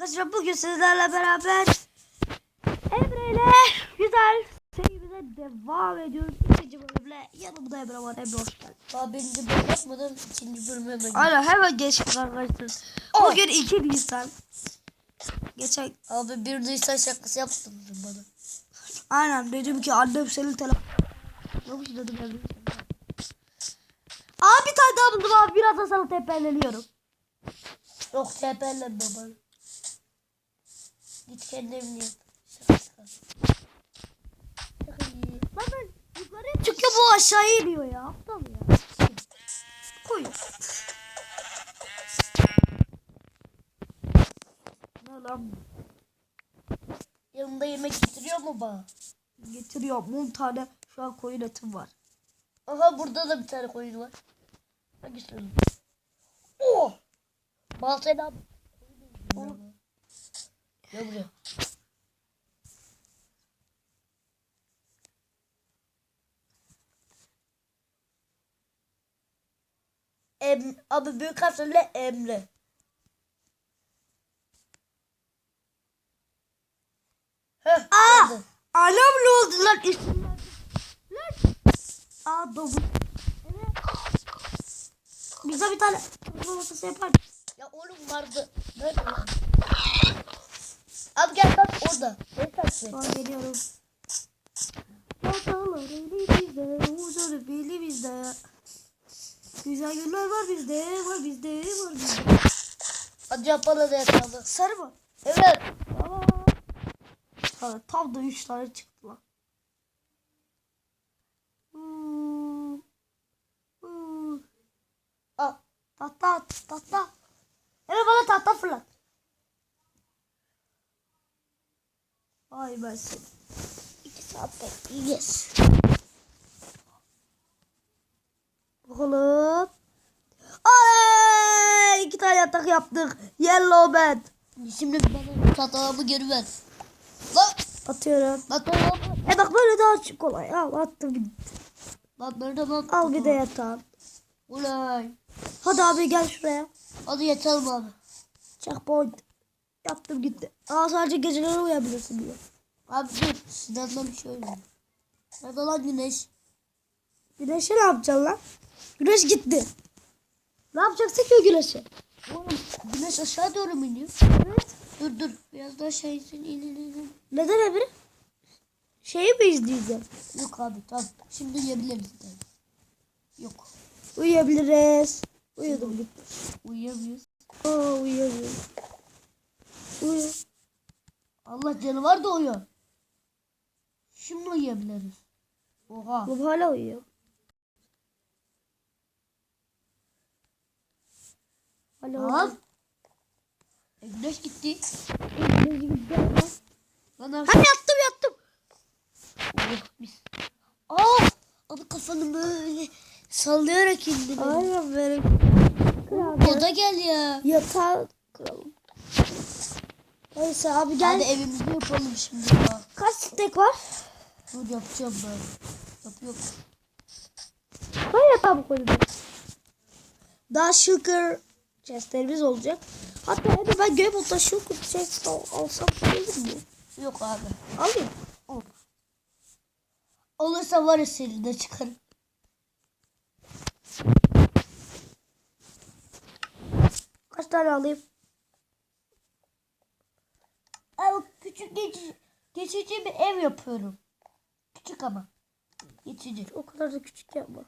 Arkadaşlar bugün sizlerle beraber Emre ile güzel serimize devam ediyoruz. İkinci bölümle yanımda Emre var. Emre hoş geldin. Daha birinci bölüm yapmadan ikinci bölüme hemen Aynen hemen geçtik arkadaşlar. Oh. Bugün 2 Nisan. Geçen Abi bir Nisan şakası yaptın bana. aynen dedim ki annem senin telefon. Yok dedim Emre. Abi bir tane daha buldum abi biraz da sana tepeleniyorum. Yok tepellenme bana. Git kendi evini yap. Ben yukarıya çıkıyor bu aşağıya iniyor ya. Aptal ya. Koy. Ne lan? Yanında yemek getiriyor mu bana? Getiriyorum 10 tane şu an koyun etim var. Aha burada da bir tane koyun var. Hangisi? Oh! Baltayla abi. Gel buraya. Em, abi büyük harflerle Emre. Heh, Aa! gördüm. Anam ne oldu lan? Lan. Aa. Evet. Bize bir tane masası yapar. Ya oğlum vardı. Nerede? Abi gel bak orada. Ne geliyorum. Dağlar elimizde, huzur bilimizde. Güzel günler var bizde, var bizde, var bizde. Hadi yapala da yakalım. Sarı mı? Evet. Ha, tam da 3 tane çıktı lan. Hmm. Hmm. Al. Tahta, tahta. Evet bana tahta fırlat. Ay ben seni. İki saat bekleyeceğiz. Bakalım. Ay iki tane yatak yaptık. Yellow bed. Şimdi bana tatlağımı geri ver. Lan. Atıyorum. Tatlağımı. E bak böyle daha çok kolay. Al attım gitti. Lan nerede lan? Al bir de yatağın. Ulay. Hadi abi gel şuraya. Hadi yatalım abi. Checkpoint. Yaptım gitti. Aa sadece geceleri uyuyabilirsin diyor. Abi dur. Sinan'dan bir şey öyle. Nerede lan güneş? Güneşe ne yapacaksın lan? Güneş gitti. Ne yapacaksın ki o güneşe? Oğlum güneş aşağı doğru mu iniyor? Evet. Dur dur. Biraz daha şey in in in. in. Neden Emre? Şeyi mi izleyeceğim? Yok abi tamam. Şimdi yiyebiliriz. Yani. Yok. Uyuyabiliriz. Uyudum gitti. Uyuyamıyoruz. Aa uyuyamıyorum. Uyu. Allah canı var da uyuyor. Şimdi uyuyabiliriz. Oha. Bu hala uyuyor. Hala uyuyor. E, güneş gitti. Güneş gitti ama. Bana Ha yattım yattım. Oh, mis. Aa! Abi kafanı böyle sallayarak indi. beni. Aynen benim. Kral O da gel ya. Yatağı kıralım. Neyse abi gel. Hadi evimizde yapalım şimdi ya. Kaç stek var? Dur yapacağım ben. Yapıyorum. Ben yatağı koydum? Daha sugar chestlerimiz olacak. Hatta hadi ben game modda sugar chest al, alsam olur mu? Yok abi. Alayım. Al. Olursa var de çıkarım. Kaç tane alayım? Abi küçük geçici, geçici bir ev yapıyorum. Küçük ama. Geçici. O kadar da küçük yapma.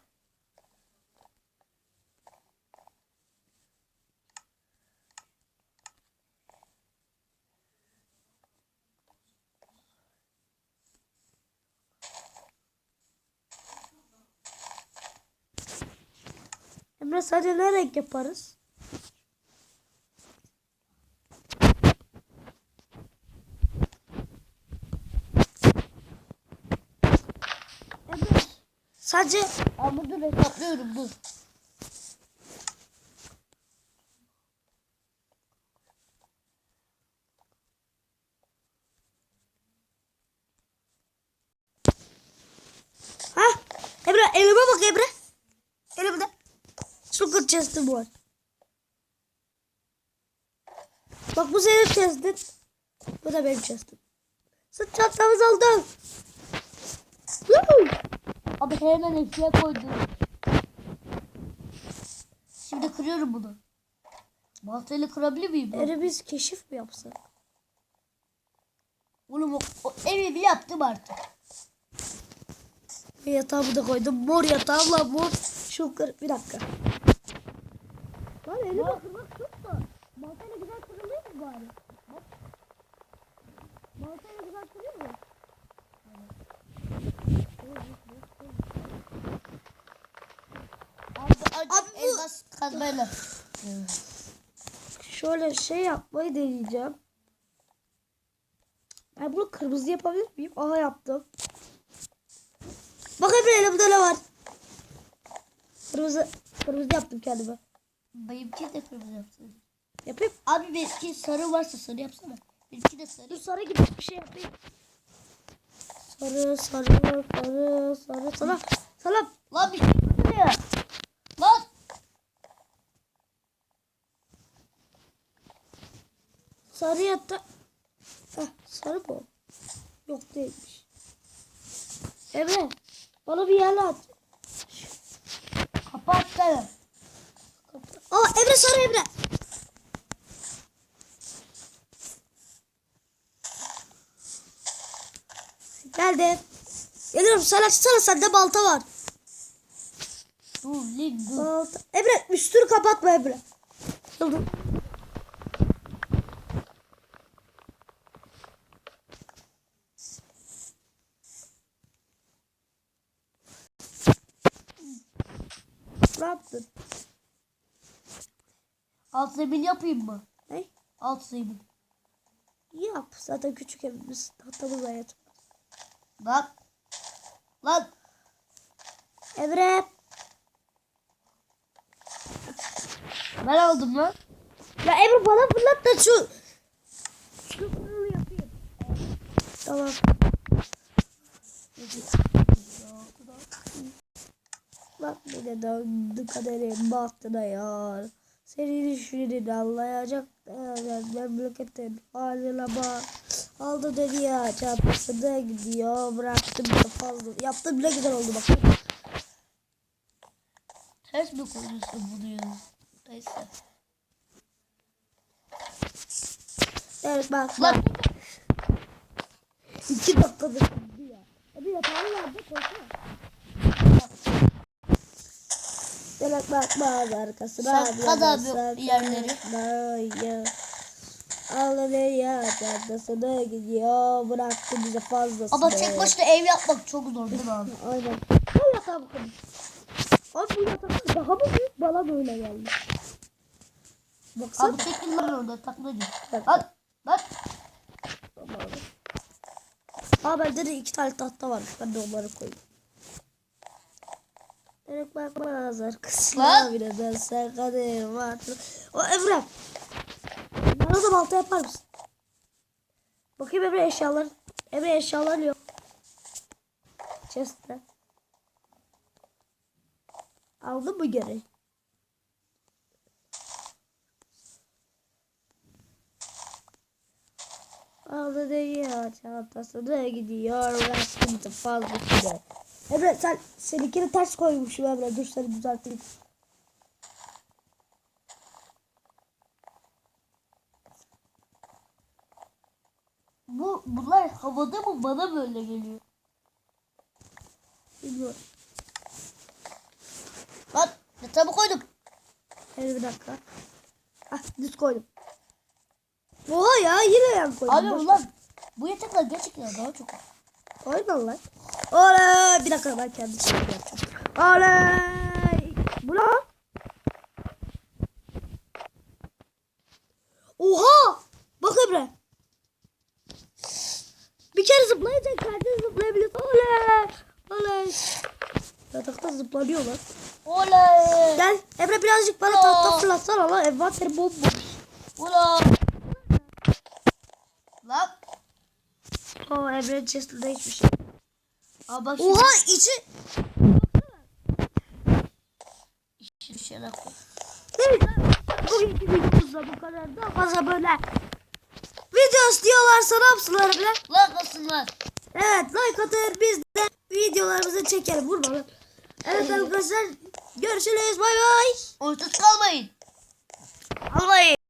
Emre sadece ne renk yaparız? Emre sadece Ama dur hesaplıyorum dur. Ha? Emre elime bak Emre. Elimde. Sugar chest'im var. Bak bu senin chest'in. Bu da benim chest'im. Sırt çantamızı aldım. Abi hemen eşya koydum. Şimdi kırıyorum bunu. Baltayla kırabilir miyim? Eri biz keşif mi yapsak? Oğlum o, o evi bile yaptım artık. Bir yatağımı da koydum. Mor yatağımla mor. Şu kır. Bir dakika. Lan elimi kırmak çok da. Baltayla güzel kırılıyor mu bari? Bak. Baltayla güzel kırılıyor mu? Abi, abi, Abi bu- kazmayla. Şöyle şey yapmayı deneyeceğim. Ben bunu kırmızı yapabilir miyim? Aha yaptım. Bak Emre elimde ne var? Kırmızı, kırmızı yaptım kendime. Benimki de kırmızı yapsın. Yapayım. Abi benimki sarı varsa sarı yapsana. Benimki de sarı. Dur sarı gibi bir şey yapayım. Sarı, sarı, sarı, sarı, sarı. Sarı. Lan bir şey yapıyor. Lan. Sarı yatta. Heh, sarı bu. Yok değilmiş. Emre bana bir yer at. Kapat sen. Aa Emre sarı Emre. Geldi. Geliyorum sen açsana sende balta var. Dur dur. Balta. Emre üstünü kapatma Emre. Dur. Ne yaptın? Alt zemin yapayım mı? Ne? Alt zemin. Yap. Zaten küçük evimiz. Tahtamız hayat. Lan. Lan. Emre. Ben aldım lan. Ya Emre bana fırlat da şu. Şu fırını yapayım. Tamam. Bak bir de döndü kaderin bahtına yar. Seni düşünün anlayacak değerler memleketin bak. Aldı dünya çapısına gidiyor. Bıraktım da fazla. Yaptım bile güzel oldu bak. Ters mi koyuyorsun bunu ya? Neyse. Evet bak bak. İki dakikada şimdi ya. Hadi yatağın nerede koysana. Demek bakmaz arkasına. Sen kadar bir yerleri. yerleri. Ağladı ya çantasına gidiyor. Bıraktı bize fazlasını. Ama tek başına ev yapmak çok zor değil mi abi? Aynen. Bu yatağa bakalım. Abi bu yatak daha mı büyük? Bana böyle geldi. Baksana. Abi çekil lan orada taklacı. Bak. Lan. Lan. Aa bende de iki tane tahta varmış. Ben de onları koyayım. Direkt bakmaz arkasına bile ben sen kader vardır. O Emre. Bana da balta yapar mısın? Bakayım Emre eşyalar. Emre eşyalar yok. Chest'te. Aldın mı geri? Aldı dünya çantasına gidiyor. Rastgele fazlasıyla. Emre sen seninkini ters koymuşum Emre. Dur seni düzelteyim. Bu bunlar havada mı bana böyle geliyor? Bilmiyorum. Lan yatağımı koydum. Emre bir dakika. Ah düz koydum. Oha ya yine yan koydum. Abi ulan bu yataklar gerçekten daha çok. Koyma lan. Oley. Bir dakika ben kendi şeyimi yapacağım. Oley. Bu ne? Oha. Bak Emre. Bir kere zıplayınca kendin zıplayabilirsin. Oley. Oley. Yatakta zıplanıyor lan. Oley. Gel Emre birazcık bana tahta fırlatsana lan. Envanteri bomboş. Ulan. Lan. Oo Emre'nin chest'inde hiçbir şey. Aa bak şimdi. Oha içi. Şimdi bir şeyler koy. Neyse. Bugünkü videomuzda bu kadar. Daha fazla böyle video istiyorlarsa ne yapsınlar bile? Like basınlar. Evet like atın biz de videolarımızı çekelim. Vurma lan. Evet arkadaşlar görüşürüz bay bay. Ortada kalmayın. Kalmayın.